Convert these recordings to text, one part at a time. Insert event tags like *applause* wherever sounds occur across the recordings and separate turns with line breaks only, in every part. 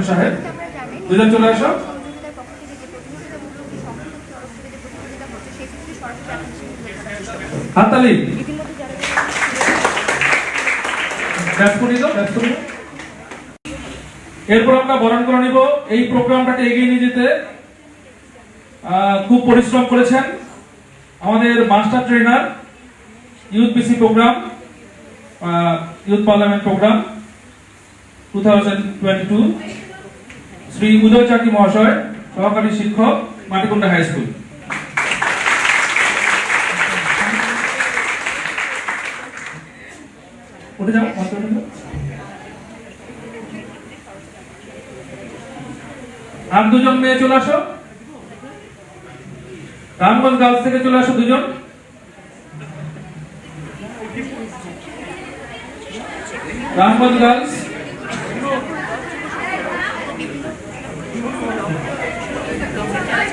হোসেন সাহেব? দুজন চলে আসো। এরপর আমরা বরণ করে নিব। এই প্রোগ্রামটাকে এগিয়ে নিয়ে যেতে খুব পরিশ্রম করেছেন আমাদের master trainer, youth PC program youth parliament program, two thousand twenty two. Shri Uday Chaki মহাশয়, সহকারী শিক্ষক, মাটিকুন্ডা হাই স্কুল। আর দুজন মেয়ে চলে আসো। রামগঞ্জ গার্লস থেকে চলে আসো দুজন। রামগঞ্জ গার্লস।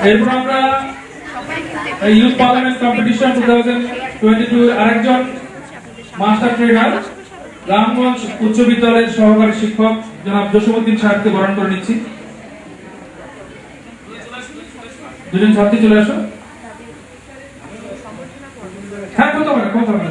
এরপর আমরা youth parliament competition two thousand twenty two আরেকজন মাস্টার ট্রেনার রামগঞ্জ উচ্চ বিদ্যালয়ের সহকারী শিক্ষক জনাব জসীমউদ্দিন সাহেবকে বরণ করে নিচ্ছি। দুজন ছাত্রী চলে আসো হ্যাঁ কত হবে কত হবে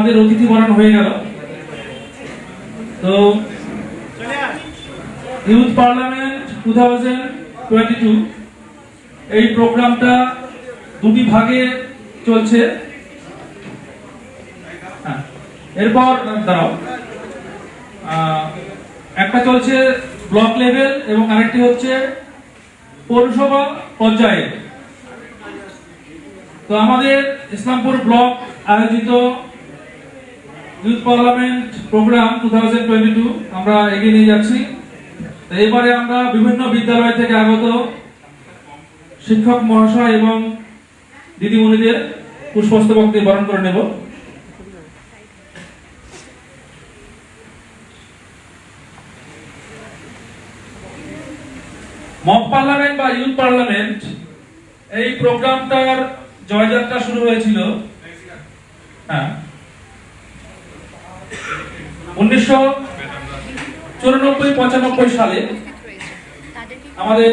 আমাদের অতিথি বরণ হয়ে গেল। তো youth parliament two thousand twenty two এই প্রোগ্রামটা দুটি ভাগে চলছে। হ্যাঁ, এরপর দাঁড়াও। একটা চলছে ব্লক লেভেল এবং আরেকটি হচ্ছে পৌরসভা পর্যায়ে। তো আমাদের ইসলামপুর ব্লক আয়োজিত ইউথ পার্লামেন্ট প্রোগ্রাম টু আমরা এগিয়ে নিয়ে যাচ্ছি। এবারে আমরা বিভিন্ন বিদ্যালয় থেকে আগত শিক্ষক মহাশয় এবং দিদিমণিদের পুষ্পস্তবক দিয়ে বরণ করে নেব। মক পার্লামেন্ট বা ইউথ পার্লামেন্ট, এই প্রোগ্রামটার জয়যাত্রা শুরু হয়েছিল। হ্যাঁ। উনিশশো চুরানব্বই পঁচানব্বই সালে আমাদের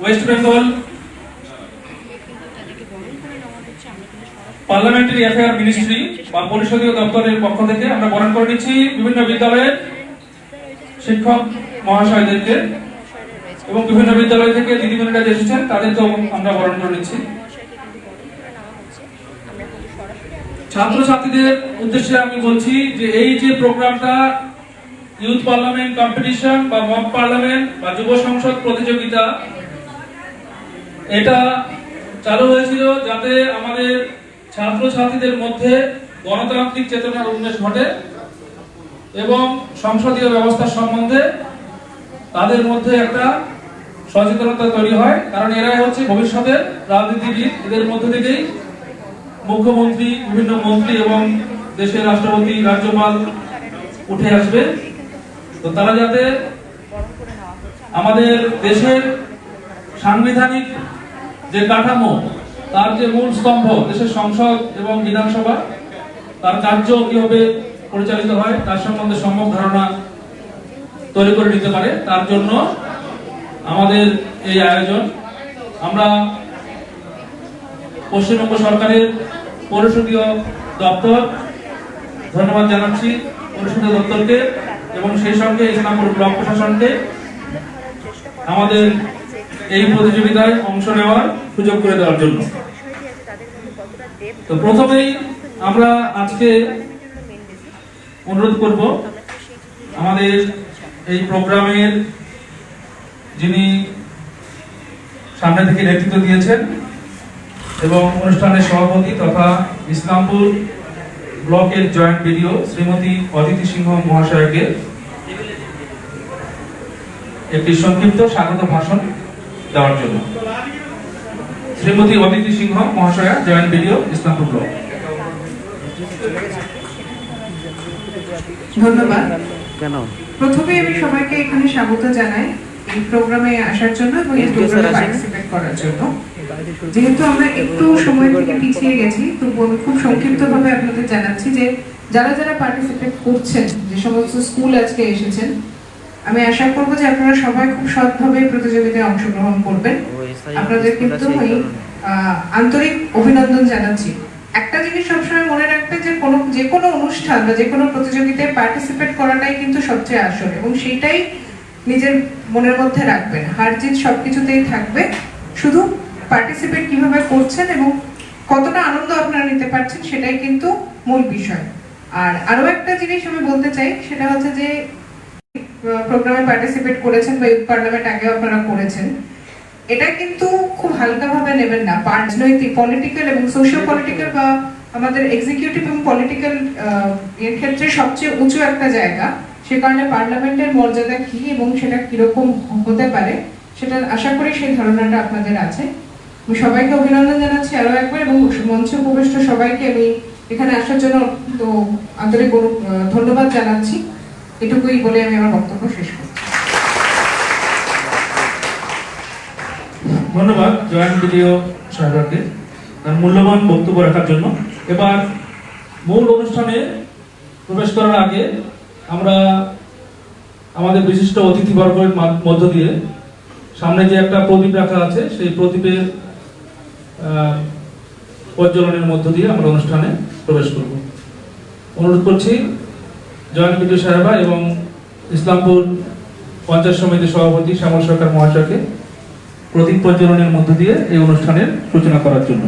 West Bengal parliamentary affair ministry বা পরিষদীয় দপ্তরের পক্ষ থেকে আমরা বরণ করে নিচ্ছি বিভিন্ন বিদ্যালয়ের শিক্ষক মহাশয়দেরকে এবং বিভিন্ন বিদ্যালয় থেকে দিদিমণিরা এসেছেন, তাদেরকেও আমরা বরণ করে নিচ্ছি
মহাশয়কে কিন্তু বরণ করে নেওয়া হচ্ছে আমরা কিন্তু সরাসরি আপনাদের
ছাত্রছাত্রীদের উদ্দেশ্যে আমি বলছি যে এই যে প্রোগ্রামটা ইউথ পার্লামেন্ট কম্পিটিশন বা মক পার্লামেন্ট বা যুব সংসদ প্রতিযোগিতা, এটা চালু হয়েছিল যাতে আমাদের ছাত্রছাত্রীদের মধ্যে গণতান্ত্রিক চেতনার উন্মেষ ঘটে এবং সংসদীয় ব্যবস্থা সম্বন্ধে তাদের মধ্যে একটা সচেতনতা তৈরি হয়। কারণ এরাই হচ্ছে ভবিষ্যতের রাজনীতিবিদ। এদের মধ্যে থেকেই মুখ্যমন্ত্রী, বিভিন্ন মন্ত্রী এবং দেশের রাষ্ট্রপতি, রাজ্যপাল উঠে আসবে। তো তারা যাতে আমাদের দেশের সাংবিধানিক যে কাঠামো, তার যে মূল স্তম্ভ, দেশের সংসদ এবং বিধানসভা, তার কার্য কীভাবে পরিচালিত হয়, তার সম্বন্ধে সম্যক ধারণা তৈরি করে নিতে পারে, তার জন্য আমাদের এই আয়োজন। আমরা পশ্চিমবঙ্গ সরকারের পরিষদীয় দপ্তর, ধন্যবাদ জানাচ্ছি পরিষদীয় দপ্তরকে এবং সেই সঙ্গে ইসলামপুর ব্লক প্রশাসনকে আমাদের এই প্রতিযোগিতায় অংশ নেওয়ার সুযোগ করে দেওয়ার জন্য। তো প্রথমেই আমরা আজকে অনুরোধ করব, আমাদের এই প্রোগ্রামের যিনি সামনে থেকে নেতৃত্ব দিয়েছেন এবং অনুষ্ঠানের সভাপতি তথা ইসলামপুর ব্লকের জয়েন্ট বিডিও শ্রীমতী অদিতি সিংহ মহাশয়কে একটি সংক্ষিপ্ত স্বাগত ভাষণ দেওয়ার জন্য। শ্রীমতী অদিতি সিংহ মহাশয়া জয়েন্ট বিডিও ইসলামপুর ব্লক।
ধন্যবাদ।
কেন?
প্রথমে আমি সবাইকে এখানে স্বাগত জানাই এই প্রোগ্রামে আসার জন্য এবং এই প্রোগ্রামে পার্টিসিপেট করার জন্য। যেহেতু আমরা একটু সময় থেকে পিছিয়ে গেছি আমি খুব সংক্ষিপ্তভাবে আপনাদের জানাচ্ছি যে যারা যারা পার্টিসিপেট করছেন, যে সমস্ত স্কুল আজকে এসেছেন, আমি আশা করব যে আপনারা সবাই খুব সৎভাবে প্রতিযোগিতায় অংশগ্রহণ করবেন। আপনাদের কিন্তু আমি আন্তরিক অভিনন্দন জানাচ্ছি। একটা জিনিস সবসময় মনে রাখবেন যে কোনো যে কোনো অনুষ্ঠান বা যে কোনো প্রতিযোগিতায় পার্টিসিপেট করাটাই কিন্তু সবচেয়ে আসল এবং সেইটাই নিজের মনের মধ্যে রাখবেন। হার জিত সবকিছুতেই থাকবে। শুধু পার্টিসিপেট কীভাবে করছেন এবং কতটা আনন্দ আপনারা নিতে পারছেন সেটাই কিন্তু মূল বিষয়। আর আরও একটা জিনিস আমি বলতে চাই, সেটা হচ্ছে যে প্রোগ্রামে পার্টিসিপেট করেছেন বা ইউথ পার্লামেন্ট আগেও আপনারা করেছেন, এটা কিন্তু খুব হালকাভাবে নেবেন না। রাজনৈতিক পলিটিক্যাল এবং সোশ্যাল পলিটিক্যাল বা আমাদের এক্সিকিউটিভ এবং পলিটিক্যাল এর ক্ষেত্রে সবচেয়ে উঁচু একটা জায়গা, সে কারণে পার্লামেন্টের মর্যাদা কি এবং সেটা কীরকম হতে পারে, সেটা আশা করি সেই ধারণাটা আপনাদের আছে। আমি সবাইকে অভিনন্দন জানাচ্ছি আরও একবার এবং মঞ্চে উপবিষ্ট সবাইকে আমি এখানে আসার জন্য তো আন্তরিক ধন্যবাদ জানাচ্ছি। এটুকুই বলে আমি আমার বক্তব্য শেষ করছি।
ধন্যবাদ জয়েন্ট ভিডিও সাহেবকে তার মূল্যবান বক্তব্য রাখার জন্য। এবার মূল অনুষ্ঠানে প্রবেশ করার আগে আমরা আমাদের বিশিষ্ট অতিথিবর্গের মধ্য দিয়ে সামনে যে একটা প্রদীপ রাখা আছে, সেই প্রদীপের প্রজ্বলনের মধ্য দিয়ে আমরা অনুষ্ঠানে প্রবেশ করব। অনুরোধ করছি জয়েন্ট বিদ্যুৎ সাহেবা এবং ইসলামপুর পঞ্চায়েত সমিতির সভাপতি শ্যামল সরকার মহাশয়কে প্রদীপ প্রজ্বলনের মধ্য দিয়ে এই অনুষ্ঠানের সূচনা করার জন্য।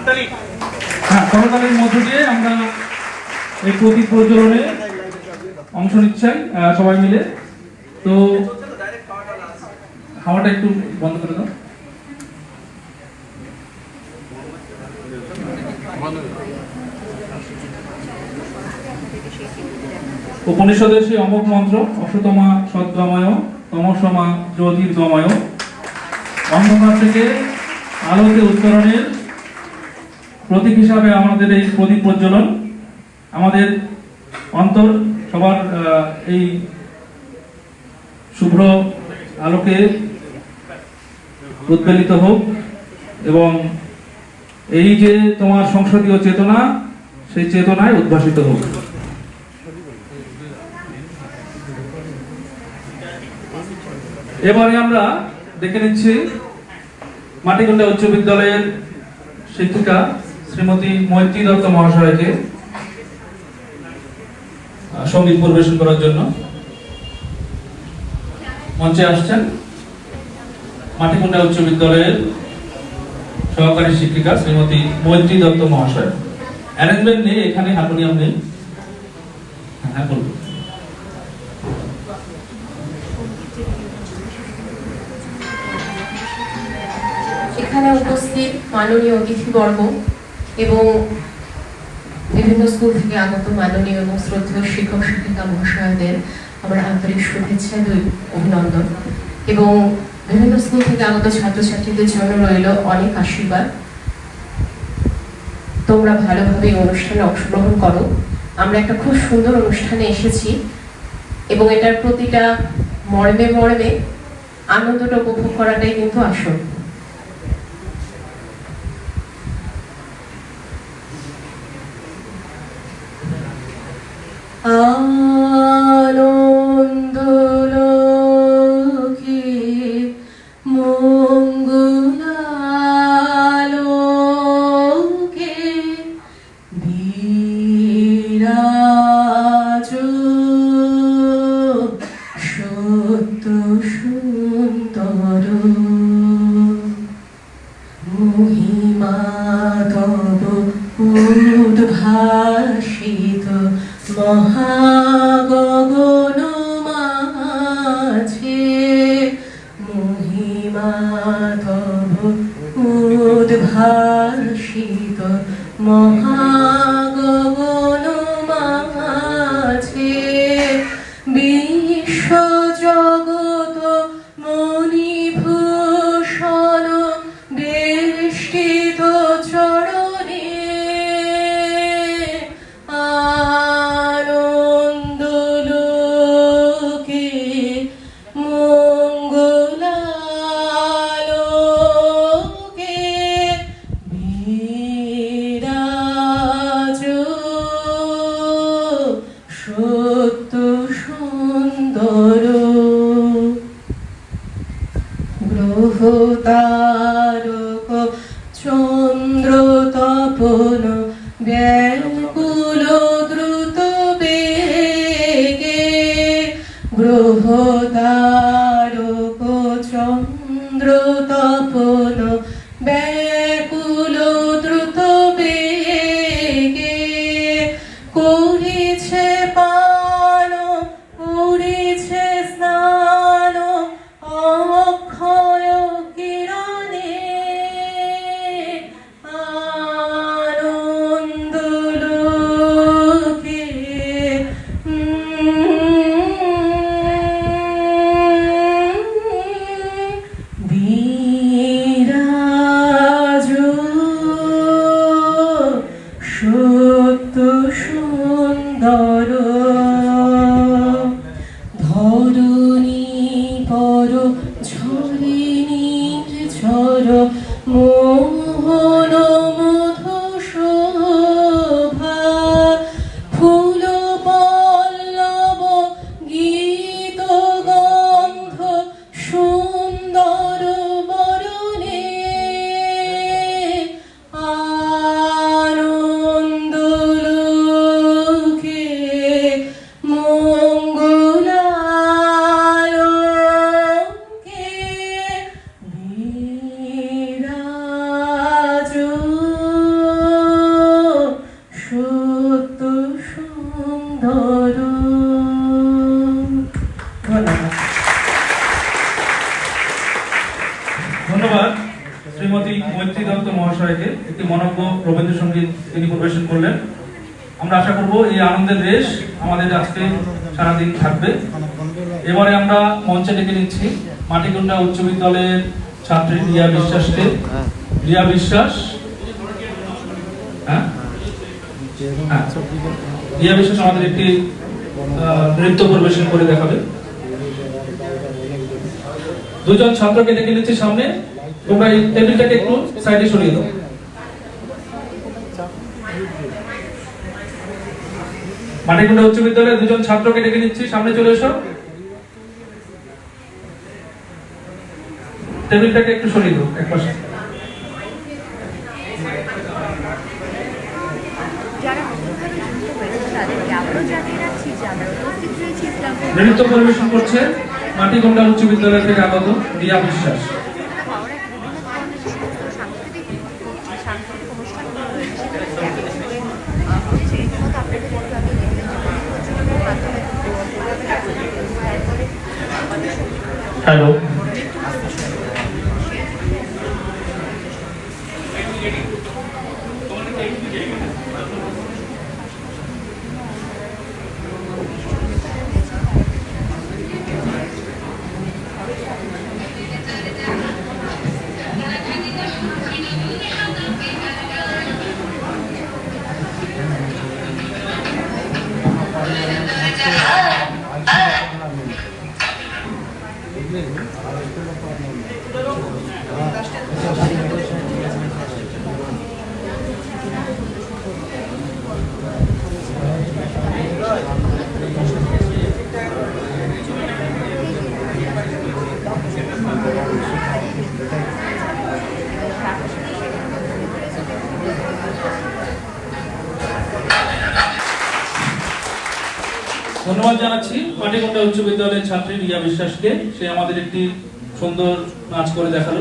হ্যাঁ করতালির মধ্য দিয়ে আমরা এই প্রদীপ প্রজ্বলনে অংশ নিচ্ছাই আহ, সবাই মিলে। তো হাওয়াটা একটু বন্ধ করে দাও। উপনিষদের সেই অমোঘ মন্ত্র অশ্বতমা সদ্গময় তমসমা জ্যোতির্গময়। অন্ধকার থেকে আলোতে উত্তরণের প্রতীক হিসাবে আমাদের এই প্রদীপ প্রজ্বলন, আমাদের অন্তর সবার এই শুভ্র আলোকে উদ্বেলিত হোক এবং এই যে তোমার সংসদীয় চেতনা, সেই চেতনায় উদ্ভাসিত হোক। এবারে আমরা দেখে নিচ্ছি মাটিকুন্ডা উচ্চ বিদ্যালয়ের শিক্ষিকা শ্রীমতী মৈত্রী দত্ত মহাশয়কে সংগীত পরিবেশন করার জন্য মঞ্চে আসছেন মাটিকুন্ডা উচ্চ বিদ্যালয়ের সহকারী শিক্ষিকা শ্রীমতী মৈত্রী দত্ত মহাশয়। অ্যারেঞ্জমেন্ট নেই এখানে হারমোনিয়াম নেই। হ্যাঁ, হ্যাঁ বলুন।
এখানে উপস্থিত মাননীয় অতিথিবর্গ এবং বিভিন্ন স্কুল থেকে আগত মাননীয় এবং শ্রদ্ধেয় শিক্ষক, শিক্ষিকা মহাশয়দের আমার আন্তরিক শুভেচ্ছা অভিনন্দন। এবং বিভিন্ন স্কুল থেকে আগত ছাত্রছাত্রীদের জন্য রইল অনেক আশীর্বাদ। তোমরা ভালোভাবে এই অনুষ্ঠানে অংশগ্রহণ করো। আমরা একটা খুব সুন্দর অনুষ্ঠানে এসেছি এবং এটার প্রতিটা মর্মে মর্মে আনন্দটা উপভোগ করাটাই কিন্তু আসল। আনন্দ ঝর ধন্যবাদ
শ্রীমতী মৈত্রী দত্ত মহাশয়কে একটি মনজ্ঞ রবীন্দ্রসঙ্গীত তিনি পরিবেশন করলেন। আমরা আশা করব এই আনন্দের রেশ আমাদের আজকে সারাদিন থাকবে। এবারে আমরা মঞ্চে ডেকে নিচ্ছি মাটিকুন্ডা উচ্চ বিদ্যালয়ের ছাত্রী রিয়া বিশ্বাসকে। রিয়া বিশ্বাস? হ্যাঁ? হ্যাঁ। রিয়া বিশ্বাস আমাদের একটি নৃত্য পরিবেশন করে দেখাবে। দুজন ছাত্রকে ডেকে নিচ্ছি সামনে। তোমরা এই টেবিলটাকে একটু সাইডে সরিয়ে দাও। মাটিকুন্ডা উচ্চ বিদ্যালয়ের দুজন ছাত্রকে ডেকে নিচ্ছি সামনে চলে এসো। টেবিলটাকে একটু সরিয়ে দাও এক পাশে। নৃত্য পরিবেশন করছে মাটিকুন্ডা উচ্চ বিদ্যালয় থেকে আগত রিয়া বিশ্বাস
হাওড়া বিভিন্ন ধরনের যে সমস্ত সাংস্কৃতিক সাংস্কৃতিক অনুষ্ঠানগুলো রয়েছে সেগুলো একত্রে করে, আহ, হচ্ছে রীতিমতো আপনাদের একটু আগে দেখলেন যে মণিপ্রচুরের মাধ্যমে তারপরে আমাদের সঙ্গে
জানাচ্ছি উচ্চ বিদ্যালয়ের ছাত্রী রিয়া বিশ্বাসকে, সে আমাদের একটি সুন্দর নাচ করে দেখাল।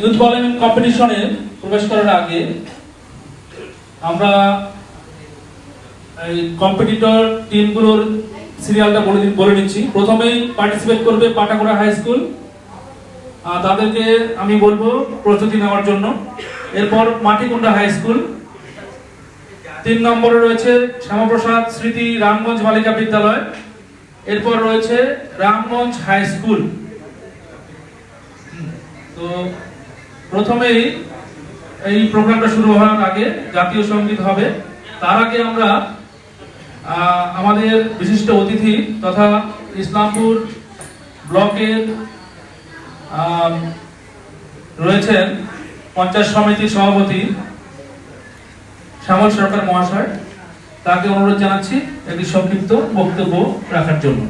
ইউথ পার্লামেন্ট কম্পিটিশনে প্রবেশ করার আগে আমরা এই কম্পিটিটর টিমগুলোর সিরিয়ালটা বলে বলে নিচ্ছি প্রথমেই পার্টিসিপেট করবে পাটাকুড়া হাই স্কুল তাদেরকে আমি বলব প্রস্তুতি নেওয়ার জন্য। এরপর মাটিকুন্ডা হাই স্কুল তিন নম্বরে রয়েছে শ্যামাপ্রসাদ স্মৃতি রামগঞ্জ বালিকা বিদ্যালয়। এরপর রয়েছে রামগঞ্জ হাই স্কুল। তো প্রথমেই এই প্রোগ্রামটা শুরু হওয়ার আগে জাতীয় সংগীত হবে। তার আগে আমরা আমাদের বিশিষ্ট অতিথি তথা ইসলামপুর ব্লকের রয়েছেন পঞ্চায়েত সমিতির সভাপতি শ্যামল সরকার মহাশয়, তাকে অনুরোধ জানাচ্ছি একটি সংক্ষিপ্ত বক্তব্য রাখার জন্য।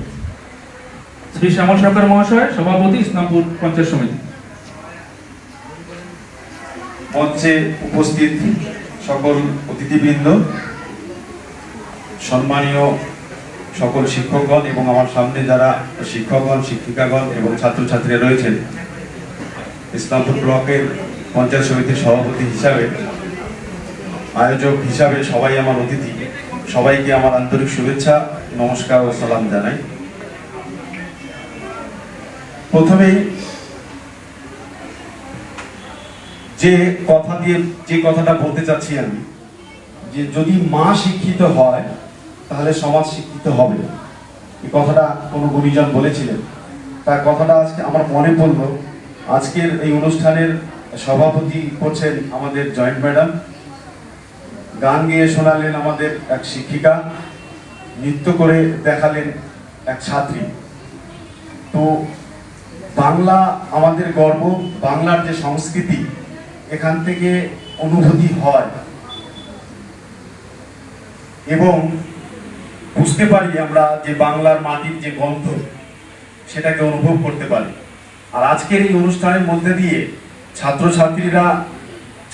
শ্রী শ্যামল সরকার মহাশয়, সভাপতি, ইসলামপুর পঞ্চায়েত সমিতি।
মঞ্চে উপস্থিত সকল অতিথিবৃন্দ, সম্মানীয় সকল শিক্ষকগণ এবং আমার সামনে যারা শিক্ষকগণ, শিক্ষিকাগণ এবং ছাত্রছাত্রীরা রয়েছেন, ইসলামপুর ব্লকের পঞ্চায়েত সমিতির সভাপতি হিসাবে আয়োজক হিসাবে সবাই আমার অতিথি। সবাইকে আমার আন্তরিক শুভেচ্ছা, নমস্কার ও সালাম জানাই। প্রথমেই যে কথা দিয়ে, যে কথাটা বলতে চাচ্ছি আমি, যে যদি মা শিক্ষিত হয়, তাহলে সমাজ শিক্ষিত হবে। এই কথাটা কোনো গুণীজন বলেছিলেন। তার কথাটা আজকে আমার মনে পড়ল। আজকের এই অনুষ্ঠানের সভাপতি করছেন আমাদের জয়েন্ট ম্যাডাম। গান গেয়ে শোনালেন আমাদের এক শিক্ষিকা, নৃত্য করে দেখালেন এক ছাত্রী। তো বাংলা আমাদের গর্ব, বাংলার যে সংস্কৃতি, এখান থেকে অনুভূতি হয়। এবং বুঝতে পারি আমরা যে বাংলার মাটির যে গন্ধ, সেটাকে অনুভব করতে পারি। আর আজকের এই অনুষ্ঠানের মধ্যে দিয়ে ছাত্রছাত্রীরা,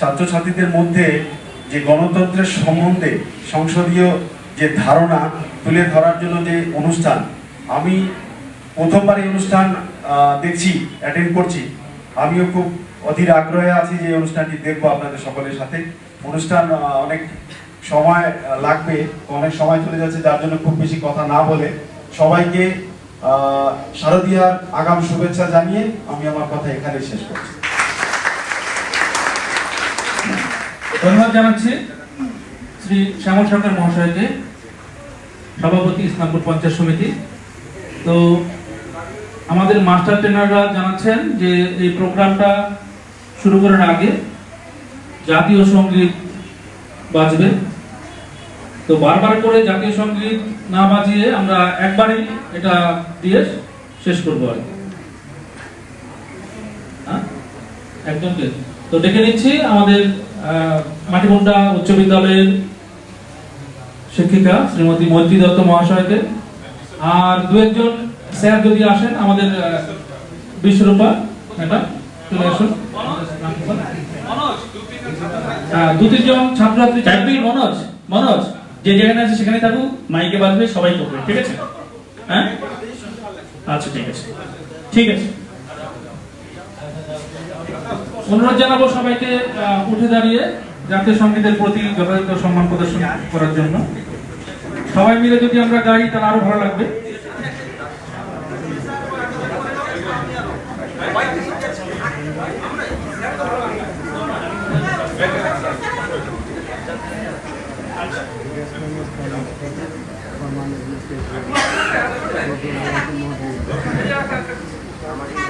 ছাত্রছাত্রীদের মধ্যে যে গণতন্ত্রের সম্বন্ধে সংসদীয় যে ধারণা তুলে ধরার জন্য যে অনুষ্ঠান, আমি প্রথমবার এই অনুষ্ঠান দেখছি অ্যাটেন্ড করছি। আমিও খুব অধীর আগ্রহে আছি যে অনুষ্ঠানটি দেখব আপনাদের সকলের সাথে। অনুষ্ঠান অনেক সময় লাগবে, অনেক সময় চলে যাচ্ছে, যার জন্য খুব বেশি কথা না বলে। সবাইকে শারদীয়ার আগাম শুভেচ্ছা জানিয়ে আমি আমার কথা এখানে শেষ করছি।
ধন্যবাদ জানাচ্ছি শ্রী শ্যামল সরকার মহাশয়কে সভাপতি ইসলামপুর পঞ্চায়েত সমিতি তো আমাদের মাস্টার ট্রেনাররা জানাচ্ছেন যে এই প্রোগ্রামটা শুরু করার আগে জাতীয় সংগীত বাজবে তো বারবার করে জাতীয় সংগীত না বাজিয়ে আমরা একবারই এটা দিয়ে শেষ করব আর। হ্যাঁ একদম। তো ডেকে নিচ্ছি আমাদের মাটিমুন্ডা উচ্চ বিদ্যালয়ের শিক্ষিকা শ্রীমতী মৈত্রী দত্ত মহাশয়কে। আর দু একজন স্যার যদি আসেন, আমাদের বিশ্বরূপা ম্যাডাম আসুন। দু তিনজন
মনোজ যে সেখানে থাকুক, মাইকে সবাই করবে, ঠিক আছে? হ্যাঁ? আচ্ছা ঠিক আছে। ঠিক আছে।
অনুরোধ জানাব সবাইকে উঠে দাঁড়িয়ে জাতীয় সঙ্গীতের প্রতি যথাযথ সম্মান প্রদর্শন করার জন্য। সবাই মিলে যদি আমরা গাই, তাহলে আরও ভালো লাগবে। *laughs*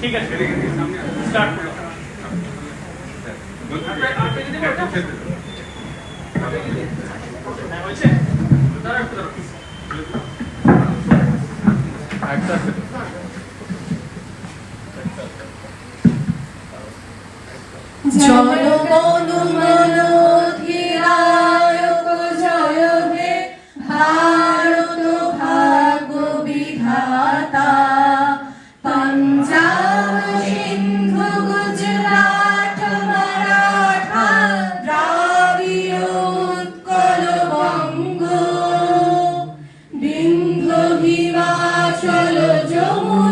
ঠিক আছে স্টার্ট করো। হ্যাঁ, হয়েছে? দাঁড়াও
জনগণ Jojo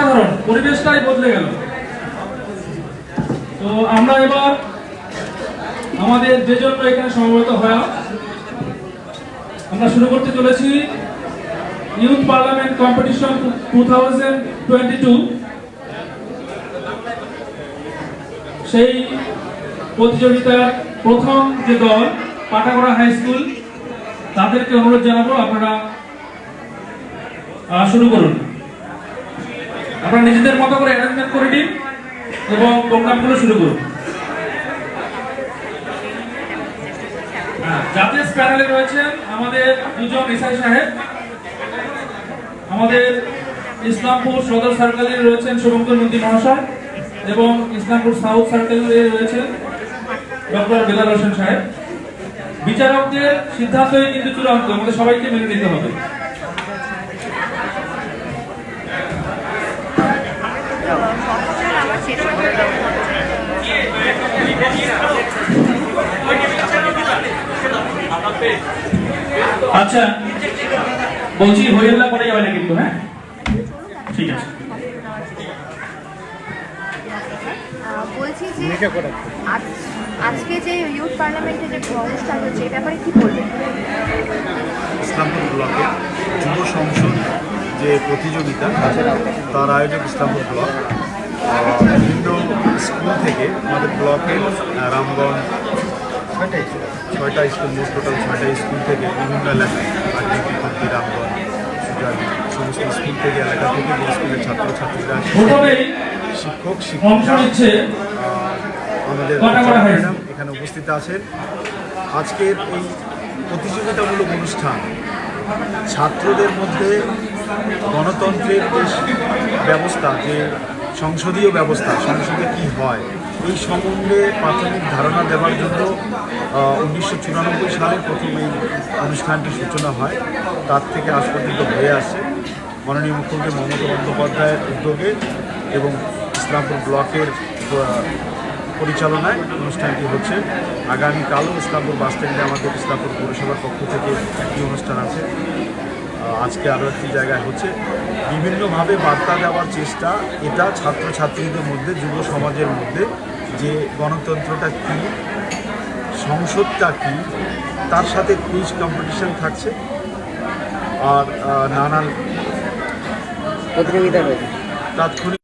অসাধারণ পরিবেশটাই বদলে গেল। তো আমরা এবার আমাদের যে জন্য এখানে সমবেত হওয়া আমরা শুরু করতে চলেছি youth parliament competition two thousand twenty two সেই প্রতিযোগিতার প্রথম যে দল, পাটাগড়া হাই স্কুল, তাদেরকে অনুরোধ জানাব আপনারা শুরু করুন। আপনারা নিজেদের মতো করে অ্যারেঞ্জমেন্ট করে দিন এবং প্রোগ্রামগুলো শুরু করুন। হ্যাঁ, জাতীয় প্যানেলে রয়েছেন আমাদের দুজন ইসাই সাহেব। আমাদের ইসলামপুর সদর সার্কেলে রয়েছেন শুভঙ্কর নন্দী মহাশয় এবং ইসলামপুর সাউথ সার্কেলে রয়েছেন ডক্টর বেলাল হোসেন সাহেব। বিচারকদের সিদ্ধান্তই কিন্তু চূড়ান্ত আমাদের সবাইকে মেনে নিতে হবে
সম্প্রচার আমার শেষ করে
আচ্ছা বলছি করে যাবে না কিন্তু হ্যাঁ? ঠিক আছে।
বলছি যে আজ- আজকে যে ইউথ পার্লামেন্টে যে অনুষ্ঠান হচ্ছে এই ব্যাপারে কি বলবেন?
ইসলামপুর ব্লকে যুব সংসদ যে প্রতিযোগিতা তার আয়োজক ইসলামপুর ব্লক বিভিন্ন স্কুল থেকে আমাদের ব্লকে আহ, রামগঞ্জ ছয়টাই ছয়টা স্কুল মোট টোটাল ছয়টা স্কুল থেকে বিভিন্ন এলাকায় রামগঞ্জ সমস্ত স্কুল থেকে এলাকা থেকে স্কুলের ছাত্রছাত্রীরা শিক্ষক শিক্ষিকা আমাদের? ম্যাডাম এখানে উপস্থিত আছেন আজকের এই প্রতিযোগিতামূলক অনুষ্ঠান ছাত্রদের মধ্যে গণতন্ত্রের যে ব্যবস্থা যে সংসদীয় ব্যবস্থা সংসদে কি হয়? এই সম্বন্ধে প্রাথমিক ধারণা দেওয়ার জন্য উনিশশো চুরানব্বই সালে প্রথম এই অনুষ্ঠানটির সূচনা হয়। তার থেকে আজ পর্যন্ত হয়ে আসে মাননীয় মুখ্যমন্ত্রী মমতা বন্দ্যোপাধ্যায়ের উদ্যোগে এবং ইসলামপুর ব্লকের পরিচালনায় অনুষ্ঠানটি হচ্ছে। আগামীকালও ইসলামপুর বাস স্ট্যান্ডে আমাদের ইসলামপুর পৌরসভার পক্ষ থেকে একটি অনুষ্ঠান আছে। আজকে আরও একটি জায়গায় হচ্ছে। বিভিন্নভাবে বার্তা দেওয়ার চেষ্টা এটা ছাত্রছাত্রীদের মধ্যে যুব সমাজের মধ্যে যে গণতন্ত্রটা কী সংসদটা কী তার সাথে কুইজ কম্পিটিশান থাকছে। আর নানান
প্রতিযোগিতা রয়েছে।
তাৎক্ষণিক